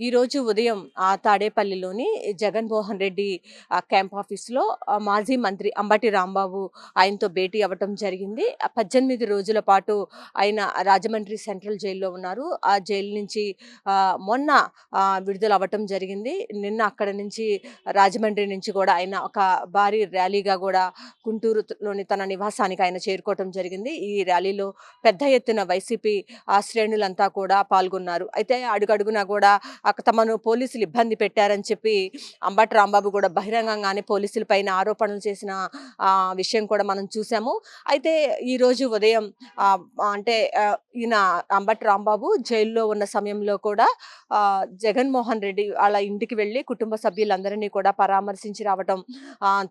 ఈరోజు ఉదయం ఆ తాడేపల్లిలోని జగన్మోహన్ రెడ్డి క్యాంప్ ఆఫీస్లో మాజీ మంత్రి అంబటి రాంబాబు ఆయనతో భేటీ అవ్వటం జరిగింది. పద్దెనిమిది రోజుల పాటు ఆయన రాజమండ్రి సెంట్రల్ జైల్లో ఉన్నారు. ఆ జైలు నుంచి మొన్న విడుదల అవ్వటం జరిగింది. నిన్న అక్కడ నుంచి రాజమండ్రి నుంచి కూడా ఆయన ఒక భారీ ర్యాలీగా కూడా గుంటూరులోని తన నివాసానికి ఆయన చేరుకోవటం జరిగింది. ఈ ర్యాలీలో పెద్ద ఎత్తున వైసీపీ ఆ శ్రేణులంతా కూడా పాల్గొన్నారు. అయితే అడుగడుగునా కూడా తమను పోలీసులు ఇబ్బంది పెట్టారని చెప్పి అంబటి రాంబాబు కూడా బహిరంగంగానే పోలీసుల పైన ఆరోపణలు చేసిన విషయం కూడా మనం చూసాము. అయితే ఈరోజు ఉదయం అంటే ఈయన అంబటి రాంబాబు జైల్లో ఉన్న సమయంలో కూడా జగన్మోహన్ రెడ్డి వాళ్ళ ఇంటికి వెళ్ళి కుటుంబ సభ్యులందరినీ కూడా పరామర్శించి రావటం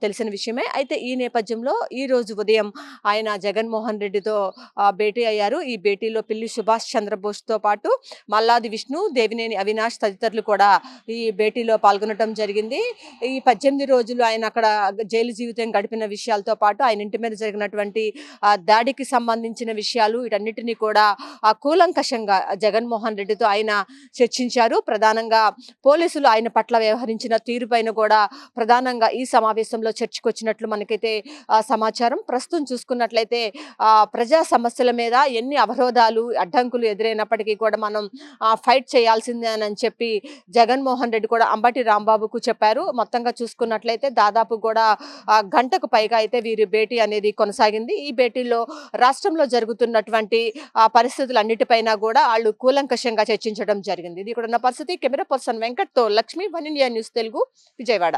తెలిసిన విషయమే. అయితే ఈ నేపథ్యంలో ఈరోజు ఉదయం ఆయన జగన్మోహన్ రెడ్డితో భేటీ అయ్యారు. ఈ భేటీలో పిల్లి సుభాష్ చంద్రబోస్తో పాటు మల్లాది విష్ణు దేవినేని అవినాష్ తదితరులు కూడా ఈ భేటీలో పాల్గొనడం జరిగింది. ఈ పద్దెనిమిది రోజులు ఆయన అక్కడ జైలు జీవితం గడిపిన విషయాలతో పాటు ఆయన ఇంటి మీద జరిగినటువంటి దాడికి సంబంధించిన విషయాలు వీటన్నిటినీ కూడా కూలంకషంగా జగన్మోహన్ రెడ్డితో ఆయన చర్చించారు. ప్రధానంగా పోలీసులు ఆయన పట్ల వ్యవహరించిన తీరుపైన కూడా ప్రధానంగా ఈ సమావేశంలో చర్చకొచ్చినట్లు మనకైతే సమాచారం. ప్రస్తుతం చూసుకున్నట్లయితే ప్రజా సమస్యల మీద ఎన్ని అవరోధాలు అడ్డంకులు ఎదురైనప్పటికీ కూడా మనం ఫైట్ చేయాల్సిందే అని చెప్పి జగన్మోహన్ రెడ్డి కూడా అంబటి రాంబాబుకు చెప్పారు. మొత్తంగా చూసుకున్నట్లయితే దాదాపు కూడా గంటకు పైగా అయితే వీరి భేటీ అనేది కొనసాగింది. ఈ భేటీలో రాష్ట్రంలో జరుగుతున్నటువంటి పరిస్థితులన్నిటిపైన కూడా వాళ్ళు కూలంకషంగా చర్చించడం జరిగింది. ఇది ఇక్కడ ఉన్న పరిస్థితి. Camera person వెంకట్తో Lakshmi one India news Telugu Vijayawada.